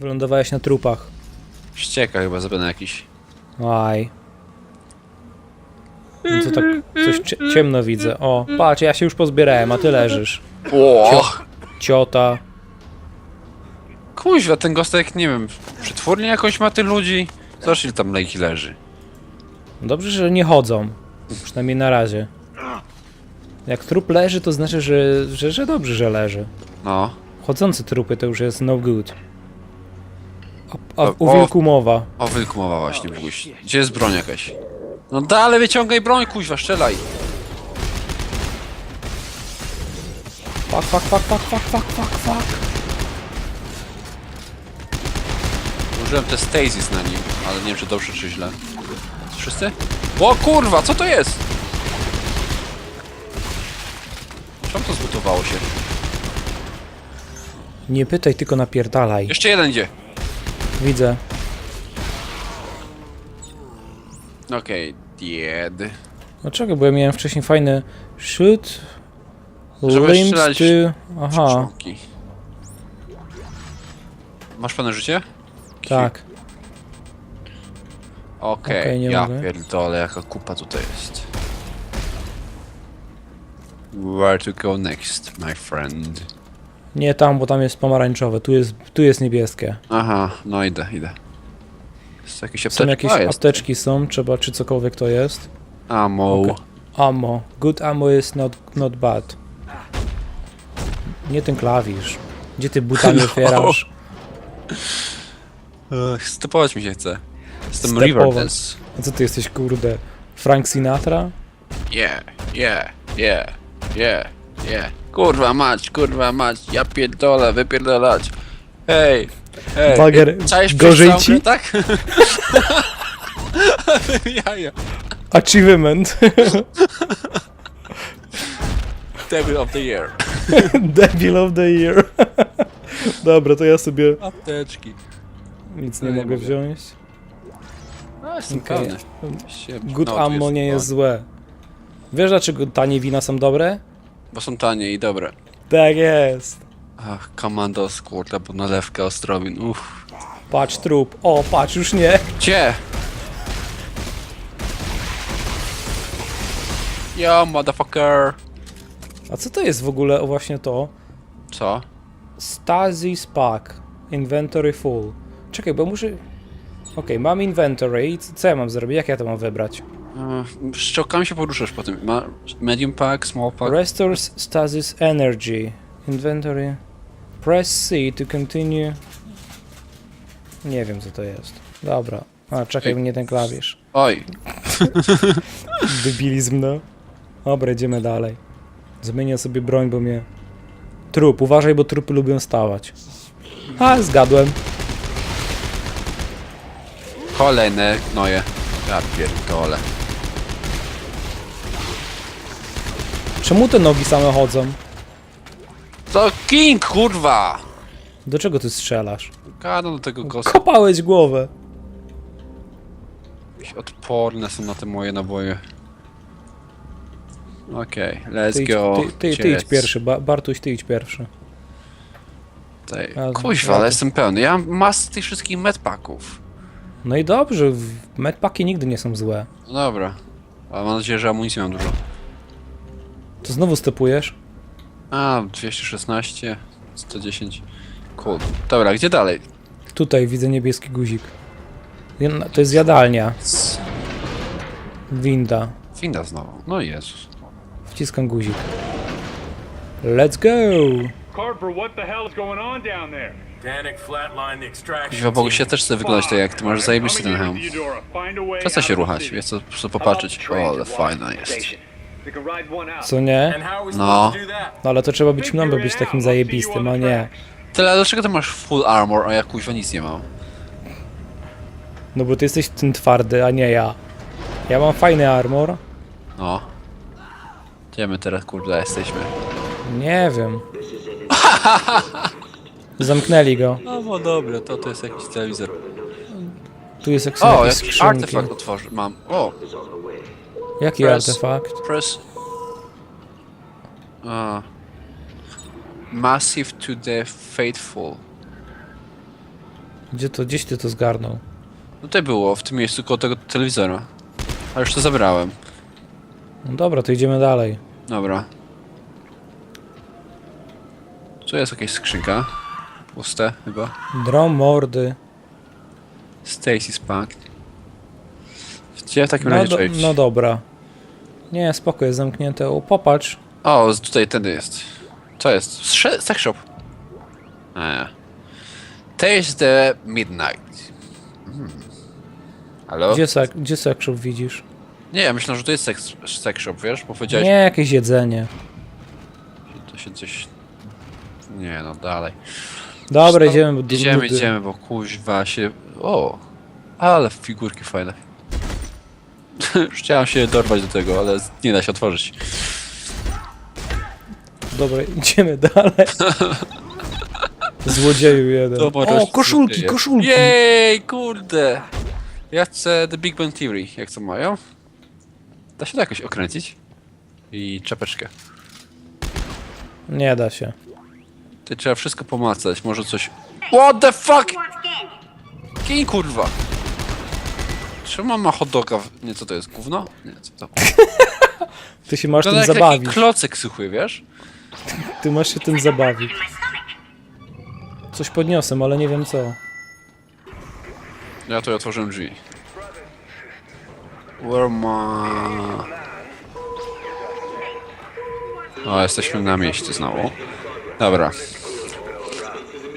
Wylądowałeś na trupach. Ścieka chyba zapewne jakiś. Aj. No to tak coś cie ciemno widzę. O, patrz, ja się już pozbierałem, a ty leżysz. O! Ciota. Kuźwa, ten gostek, nie wiem, przetwórnie jakąś ma tych ludzi? Zobacz ile tam lejki leży. Dobrze, że nie chodzą. Przynajmniej na razie. Jak trup leży, to znaczy, że, że, że dobrze, że leży. No. Chodzące trupy to już jest no good. A, O, o. wilku mowa. O, wilku mowa właśnie, Boguś. Gdzie jest broń jakaś? No dalej wyciągaj broń, kuźwa, strzelaj. Fuck, fuck, fuck, fuck, fuck, fuck, fuck, fuck. Użyłem te stasis na nim, ale nie wiem czy dobrze czy źle. Wszyscy? O kurwa, co to jest? Czemu to zbudowało się? Nie pytaj, tylko napierdalaj. Jeszcze jeden idzie. Widzę. Okej, dead. Dlaczego? Bo ja miałem wcześniej fajny shoot. Żeby Limbs strzelać to... Aha. Masz pełne życie? tak. Okej, Okej, nie ja mogę. pierdolę, jaka kupa tutaj jest. Where to go next, my friend? Nie tam, bo tam jest pomarańczowe. Tu jest, tu jest niebieskie. Aha, no idę, idę. Jest jakieś Są apteczki? jakieś A, jest. apteczki są, trzeba czy cokolwiek to jest. Ammo. Okej. Ammo. Good ammo is not, not bad. Nie ten klawisz. Gdzie ty butami No. otwierasz? Ech, Stepować mi się chce. Jestem Stepować. Riverdance. A co ty jesteś, kurde? Frank Sinatra? Yeah, yeah, yeah, yeah, yeah. Kurwa mać, kurwa mać, ja pierdolę, wypierdolać. Hej, hej. Bager, Czaisz gorzej ci? grę, Tak? Jaja. Achievement. Devil of the year. Devil of the year. Dobra, to ja sobie Apteczki. nic nie No nie mogę mogę. wziąć. A, jestem. Się- Good no, ammo nie jest złe. Wiesz dlaczego tanie wina są dobre? Bo są tanie i dobre. Tak jest. Ach, Commandos, kurde, bo nalewka Ostrowin, uff. Patrz trup. O, patrz, już nie. Gdzie? Yo, motherfucker. A co to jest w ogóle o właśnie to? Co? Stasis Pack. Inventory full. Czekaj, bo muszę... Okej, mam inventory i co ja mam zrobić? Jak ja to mam wybrać? Uh, szczokami się poruszasz po tym. Ma medium pack, small pack. Restores stasis energy. Inventory. Press C to continue. Nie wiem co to jest. Dobra. A, czekaj, nie ten klawisz. Oj, Debilizm, no. Dobra, idziemy dalej. Zmienię sobie broń, bo mnie... Trup, uważaj, bo trupy lubią stawać. A, zgadłem. kolejne gnoje. Ja pierdolę. Czemu te nogi same chodzą? To King, kurwa! Do czego ty strzelasz? Gadam do tego gosta. Kopałeś głowę. Jakieś Odporne są na te moje naboje. Okej, let's Ty idź, go. ty, ty, ty idź pierwszy, ba Bartuś, ty idź pierwszy. A, Kuźwa, dobra. ale jestem pełny. Ja mam masę tych wszystkich medpacków. No i dobrze, w- medpaki nigdy nie są złe. No dobra. Ale mam nadzieję, że amunicji mam dużo. To znowu stepujesz? A, 216, 110. Cool. Dobra, gdzie dalej? Tutaj widzę niebieski guzik. Jedna- To jest jadalnia. C- Winda. Winda znowu. No Jezus. Wciskam guzik. Let's go! Carver, what the hell is going on down there? Danik flatline the extraction. Bogu się też chce wyglądać tak jak ty masz zajebisty ten hełm. Przestań się ruchać, wiesz co, po prostu popatrzeć. O, ale fajna jest. Co nie? No. No ale to trzeba być mną, by być takim zajebistym, a nie. Tyle, dlaczego ty masz full armor, a ja kuźwa nic nie mam? No bo ty jesteś ten twardy, a nie ja. Ja mam fajny armor. No. Gdzie my teraz kurde jesteśmy? Nie wiem. Zamknęli go. No bo dobra, to to jest jakiś telewizor. Tu jest jak są O, jakieś jakiś skrzynki. artefakt otworzy. Mam. O, Jaki Press. artefakt? a. Massive to the faithful. Gdzie to, gdzieś ty to zgarnął? No Tutaj było, w tym miejscu koło tego telewizora. A już to zabrałem. No dobra, to idziemy dalej. Dobra. Tu jest jakaś skrzynka. Puste chyba. Drom mordy. Stacy's Pack. Gdzie w takim No, razie do, no dobra. Nie, spoko, jest zamknięte. O, popatrz. O, tutaj tędy jest. Co jest? Sze- Sex shop. A. Taste the Midnight. Hmm. Halo? Gdzie, sek, gdzie sekszów widzisz? Nie, ja myślę, że to jest sex, sex shop, wiesz? Bo powiedziałeś, Nie, jakieś jedzenie. to się coś... Nie, no dalej. Dobra, idziemy. bo Idziemy, nudy. idziemy, bo kuźwa się... O! Ale figurki fajne. Już chciałem się dorwać do tego, ale nie da się otworzyć. Dobra, idziemy dalej. Złodzieju jeden. Może O, koszulki, koszulki. Jej, kurde! Ja chcę The Big Bang Theory, jak to mają. Da się to jakoś okręcić? I czapeczkę. Nie da się. Ty trzeba wszystko pomacać, może coś... What the fuck? Kij kurwa! Czemu ma hot doga w... Nie, co to jest? Gówno? Nie, co to? Ty się masz To tym jak taki zabawić. klocek suchły, wiesz? Ty masz się tym zabawić. Coś podniosłem, ale nie wiem co. Ja tu otworzyłem drzwi. Where ma... O, jesteśmy na mieście znowu. Dobra.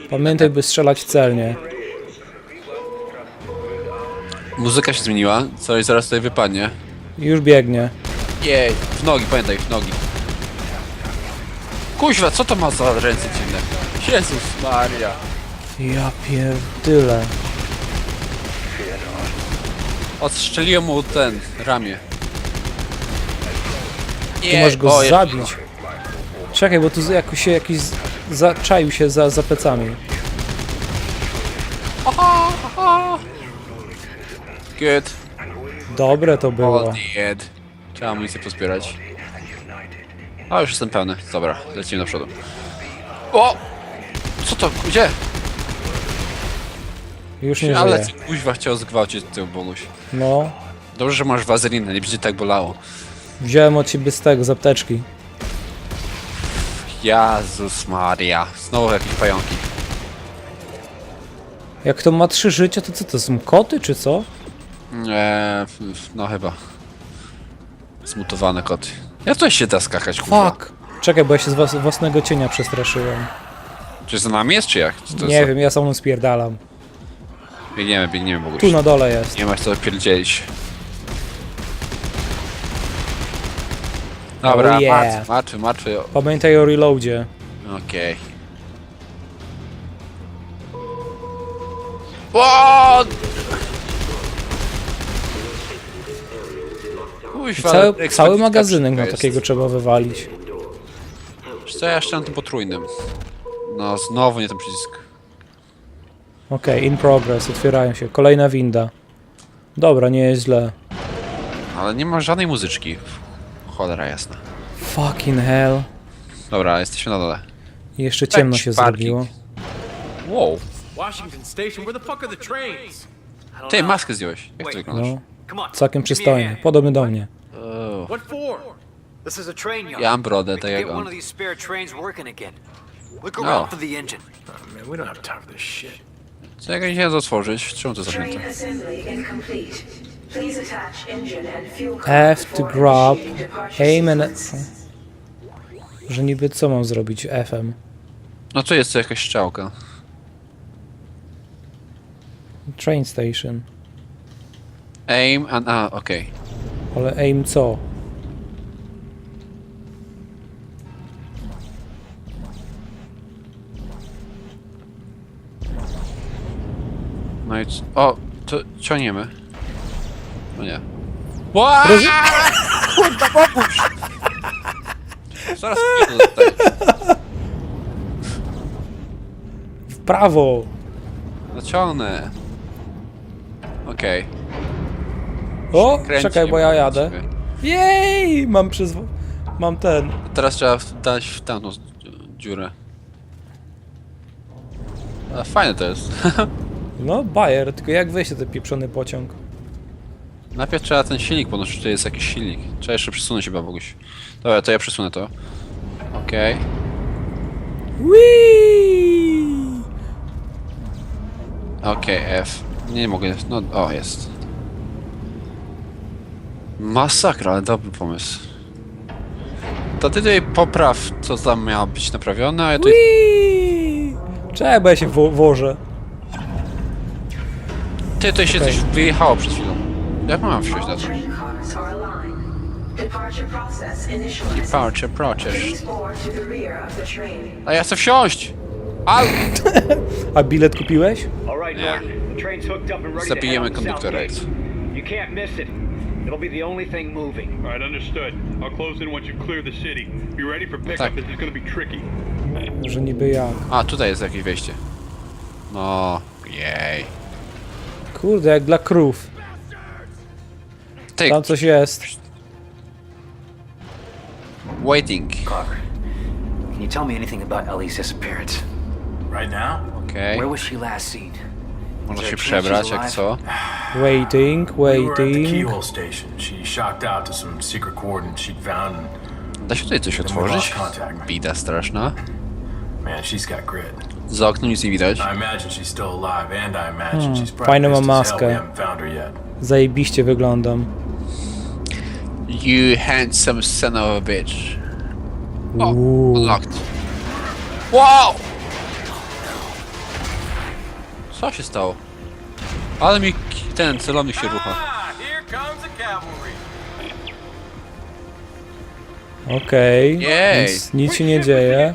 Pamiętaj, by strzelać celnie. Muzyka się zmieniła, coś zaraz tutaj wypadnie. Już biegnie. Jej, w nogi, pamiętaj, w nogi. Kuźwa, co to ma za ręce dziwne? Jezus Maria. Ja pierdyle. Odstrzeliłem mu ten, ramię. Tu masz go o, zabić. Czekaj, bo tu z- jakoś się jakiś z- zaczaił się za, za plecami. Good. Dobre to było. Dead. Trzeba amunicję pozbierać. A, już jestem pełny. Dobra, lecimy do przodu. O! Co to? Gdzie? Już nie Ale żyje. ci kuźwa chciał zgwałcić tył Boguś. No, Dobrze, że masz wazelinę, nie będzie tak bolało. wziąłem od ciebie z tego, z apteczki. Jezus Maria. Znowu jakieś pająki. Jak to ma trzy życia, to co to są koty, czy co? Eee, no chyba. Zmutowane koty. Jak to się da skakać, kurwa? Fuck! Czekaj, bo ja się z własnego cienia przestraszyłem. Czy za nami jest, czy jak? Czy to Nie jest wiem, ja samą spierdalam. Biegniemy, biegniemy, Boguś. Tu na dole jest. Nie masz co pierdzielić. Dobra, Oh yeah. martwy, martwy, martwy. Pamiętaj o reloadzie. Okej. Okay. Kuźwa, Cały, cały magazynek na takiego trzeba wywalić. Wiesz Co ja jeszcze na tym potrójnym? No, znowu nie ten przycisk. Okej, in progress, otwierają się. Kolejna winda. Dobra, nie jest źle. Ale nie ma żadnej muzyczki. Cholera jasna. Fucking hell. Dobra, jesteśmy na dole. I jeszcze ciemno się parking. zrobiło. Wow. Washington Station, where the fuck are the trains? Ty, maskę zdjąłeś. Jak to wyglądasz? No. Całkiem hand. Podobny do mnie. Oh. What for? This is a train yard. Ja mam brodę, tak jak get one on. of these spare trains working again. Look No. around for the engine. Oh, man, we don't have time for this shit. Co jak nie otworzyć? Czemu to zamknięte? Train assembly incomplete. Please attach engine and fuel card F to grab, aim and... Że niby co mam zrobić F-em? No tu jest jakaś strzałka. Train station. Aim and... A, okej. Ale aim co? No i c- O, to ciągniemy. No nie. Ła! Kurwa, pomóż! Zaraz nie dostaję. W prawo! Zaciągnę. Okej. O, Kręci czekaj, bo ja jadę. Jej! Mam przyzwo... Mam ten. Teraz trzeba w- dać w tamtą z- dziurę. A, fajne to jest. No, Bayer, tylko jak na ten pieprzony pociąg? Najpierw trzeba ten silnik podnosić, czy jest jakiś silnik. Trzeba jeszcze przesunąć chyba Boguś. Dobra, to ja przesunę to. Okej. Whee! Okej, F. Nie mogę. No, o, jest. Masakra, ale dobry pomysł. To ty tutaj popraw, co tam miało być naprawione, a ja tutaj... Whee! Czekaj, bo ja się wo wożę. Ty, tutaj się Okej. coś wyjechało przed chwilą. Jak mam wsiąść na All to? train cars are aligned. Departure process initialized. Departure process. Please board to the rear of the train. A ja chcę wsiąść! Au! A bilet kupiłeś? All right, Yeah. Norton. The train's hooked up and ready to head Zabijemy the konduktora. gate. You can't miss it. It'll be the only thing moving. All right, understood. I'll close in once you clear the city. Be ready for pickup. Tak. This is going to be tricky. Że niby jak. A, tutaj jest jakieś wejście. No, jej. Kurde, jak dla krów. Ty, Tam coś jest. waiting. Carver, can you tell me anything about Ellie's disappearance? Right now? Okay. Where was she last seen? Można się przebrać, jak co? Waiting, We were at the waiting. keyhole station. She shocked out to some secret coordinates she'd found, and Da się tutaj coś otworzyć? Bida straszna. man, she's got grit. Za oknem nic nie widać. I imagine she's still alive, and I imagine she's probably fajną ma pissed as hell we maskę. haven't found her yet. Zajebiście wyglądam. You handsome son of a bitch. O, Uuu. unlocked. Wow! Co się stało? Ale mi ten celownik się rucha. Ah. Okej. Jej. Nic, nic się nie dzieje.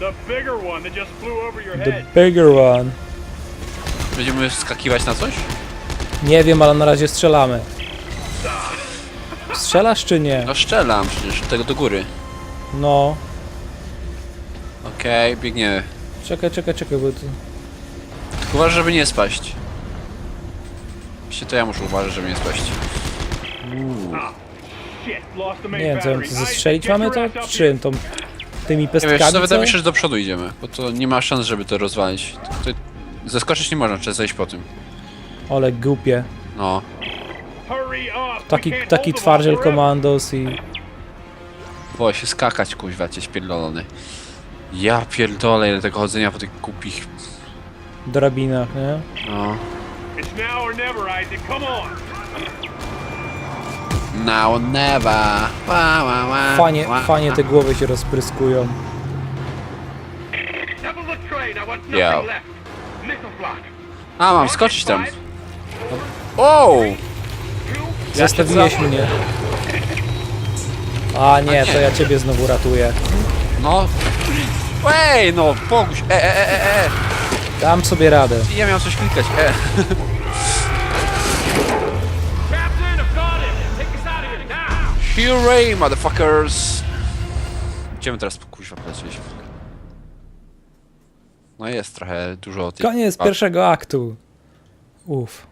the bigger one. Będziemy skakiwać na coś? Nie wiem, ale na razie strzelamy. Strzelasz czy nie? No strzelam przecież, tego do góry. No. Okej, biegniemy. Czekaj, czekaj, czekaj, bo tu... Uważaj, żeby nie spaść. Właśnie to ja muszę uważać, żeby nie spaść. Main Nie wiem, co to zestrzelić mamy to? Czym? Tą, tymi wiesz, co pestkami, wydaje co? mi się, że do przodu idziemy, bo to nie ma szans, żeby to rozwalić. To, to, zeskoczyć nie można, trzeba zejść po tym. Ole głupie. No. Taki, taki twardziel komandos i... Boję się skakać, kuźwa, cię spierdolony. Ja pierdolę, ile tego chodzenia po tych głupich... drabinach, nie? No. It's now or never, Isaac. Come on. Now or never. Wa, wa, wa, Fajnie, wa, fajnie wa. te głowy się rozpryskują. Double the train. I want nothing Yo. left. Missile block. A, mam skoczyć tam. O! Zostawiłeś mnie. A nie, to ja ciebie znowu ratuję. No. Ej, no, pomóż. E, e, e, e, e. Dam sobie radę. Ja miałem coś klikać. E. Hooray, motherfuckers! Idziemy teraz po kuźwa polecieć. No jest trochę dużo tych... Koniec A, pierwszego aktu. Uff.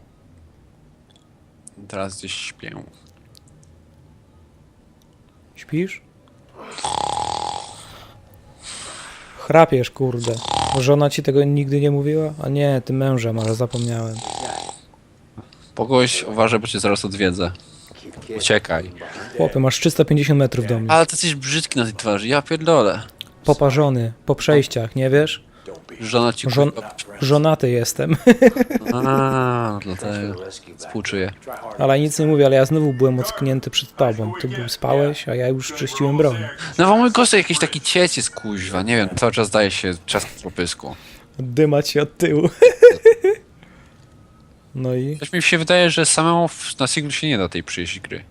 Teraz gdzieś śpię. Śpisz? Chrapiesz, kurde. Żona ci tego nigdy nie mówiła? A nie, ty mężem, ale zapomniałem. Pogoś uważaj, bo cię zaraz odwiedzę. Uciekaj. Chłopie, masz 350 metrów do mnie. Ale ty jesteś brzydki na tej twarzy, ja pierdolę. Poparzony, po przejściach, nie wiesz? Żona ci Żon żonaty jestem. A, dlatego. Współczuję. ale nic nie mówię, ale ja znowu byłem ocknięty przed tobą. Ty był spałeś, a ja już czyściłem broń. No bo mój gość to jakiś taki cieciec kuźwa, nie wiem, cały czas daje się czas po pysku. Dymać się od tyłu. no i Coś mi się wydaje, że samemu w- na singlu się nie da tej przyjść gry.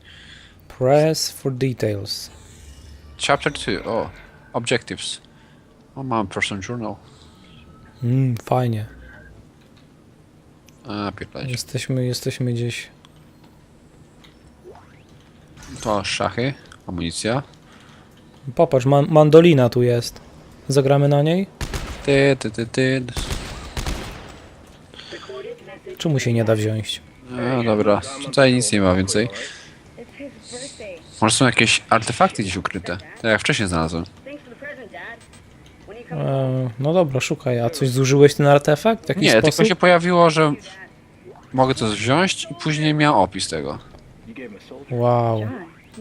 press for details. Chapter 2, o. Objectives. O, mam person journal. Mm, fajnie. A, pierdolę. Jesteśmy, jesteśmy gdzieś. To szachy, amunicja. Popatrz, man mandolina tu jest. Zagramy na niej? Ty, ty, ty, ty. Czemu się nie da wziąć? No dobra, tutaj nic nie ma więcej. Może są jakieś artefakty gdzieś ukryte. Tak jak wcześniej znalazłem. Thanks for the present, Dad. When are you E, no dobra, szukaj. A coś zużyłeś ten artefakt w jakiś Nie, sposób? tylko się pojawiło, że mogę to wziąć i później miał opis tego. Wow.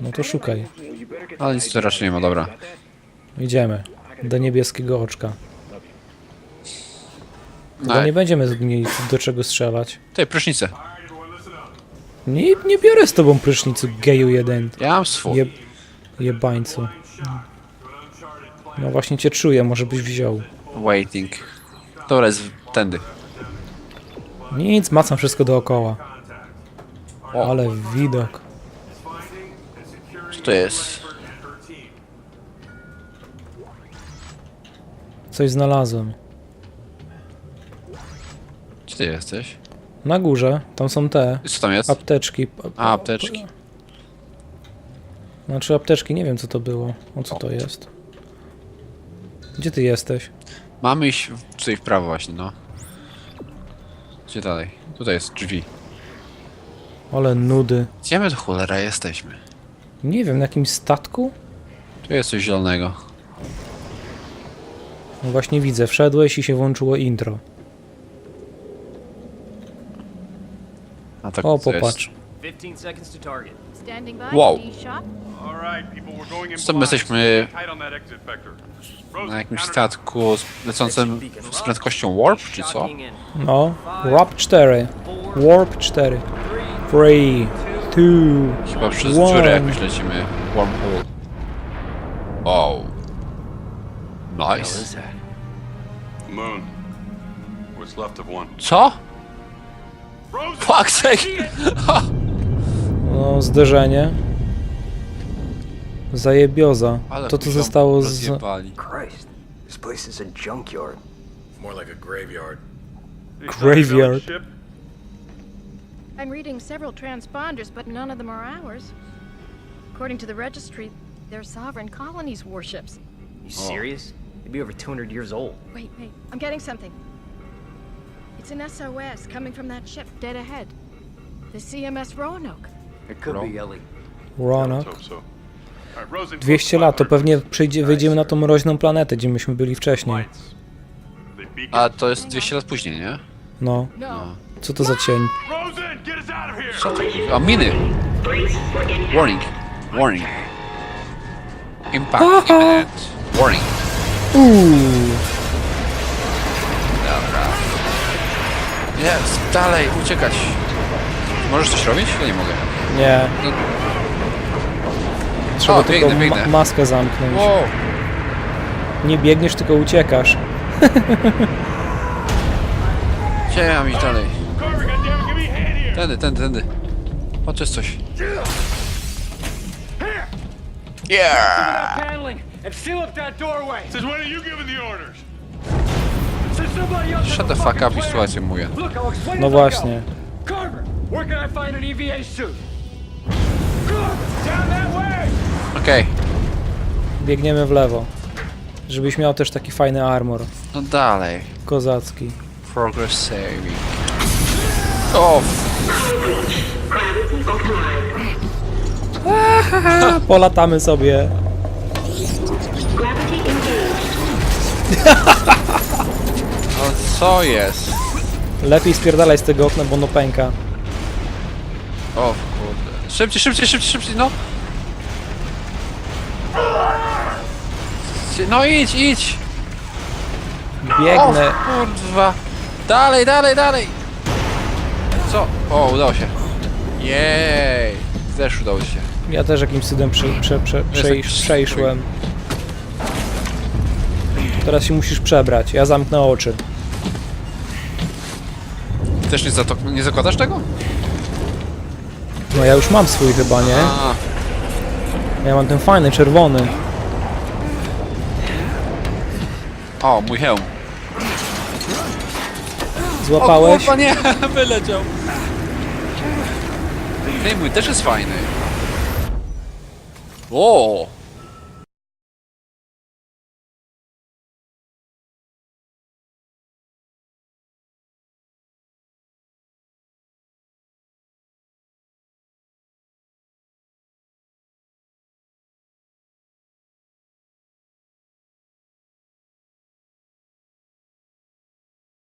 No to szukaj. Ale nic tu raczej nie ma, dobra. Idziemy. Do niebieskiego oczka. No, Bo nie będziemy mieli do czego strzelać. tej prysznice. Nie, nie biorę z tobą prysznicu, geju jeden. Ja mam swój. Je, jebańcu. No właśnie cię czuję, może byś wziął. Waiting. Dobra, jest tędy. Nic, macam wszystko dookoła. O. Ale widok. Co to jest? Coś znalazłem. Gdzie ty jesteś? Na górze, tam są te Co tam jest? apteczki. A, apteczki. Znaczy apteczki, nie wiem co to było. O co to jest? Gdzie ty jesteś? Mamy iść w- tutaj w prawo właśnie, no. Gdzie dalej? Tutaj jest drzwi. Ale nudy. Gdzie my do cholera jesteśmy? Nie wiem, na jakimś statku? Tu jest coś zielonego. No właśnie widzę, wszedłeś i się włączyło intro. A tak O, co jest? popatrz. 15 seconds to target. Standing by. Wow. Blind. jesteśmy na jakimś statku z lecącym z prędkością warp, czy co? No, Warp 4. Warp 4. 3, 2, Chyba przez One. dziurę jakoś lecimy. Wormhole. O. Nice. Moon. What's left of one. Co? Fuck sake! no zderzenie. Zajebioza. Ale To co mi zostało z... rozjebali. Christ, this place is a junkyard. More like a graveyard. Any sign of Graveyard. Ship? I'm reading several transponders, but none of them are ours. According to the registry, they're sovereign colonies' warships. You oh. serious? They'd be over 200 years old. Wait, wait, I'm getting something. It's an SOS coming from that ship dead ahead. The CMS Roanoke. It could Bro. be Ellie. Roanoke. Let's hope so. All right, Rosen, 200 lat, to pewnie przyjdzie, wyjdziemy na tą mroźną planetę, gdzie myśmy byli wcześniej. A to jest 200 lat później, nie? No, No. co to za cień? Rosen, get us out of here! Co to? A miny! Warning. Warning. Impact imminent. Warning. Uuu, Dobra. Jest, dalej, uciekać. Możesz coś robić? Ja nie mogę. nie. No. Trzeba O, tylko biegnę, ma maskę zamknąć. Wow. Nie biegniesz, tylko uciekasz. Gdzie ja mam iść dalej? Tędy, tędy, tędy. O, to jest coś. Yeah! Shut the fuck up i sytuację mówię. No właśnie. Carver, where can I find an EVA suit? Carver. Okej. Biegniemy w lewo. Żebyś miał też taki fajny armor. No dalej. Kozacki. Progress saving. O, polatamy sobie. no co jest? Lepiej spierdalaj z tego okna, bo no pęka. O kurde. Szybciej, szybciej, szybciej, szybciej, no. No idź, idź. O Biegnę. kurwa. Dalej, dalej, dalej. Co? O, udało się. Jej. Też udało się. Ja też jakimś cudem prze, prze, prze, jakiś przejszłem. Teraz się musisz przebrać. Ja zamknę oczy. Też nie, nie zakładasz tego? No ja już mam swój chyba, nie? A, Ja mam ten fajny, czerwony. o, mój hełm. Złapałeś? O kurwa, nie, wyleciał. Hej, mój też jest fajny. O,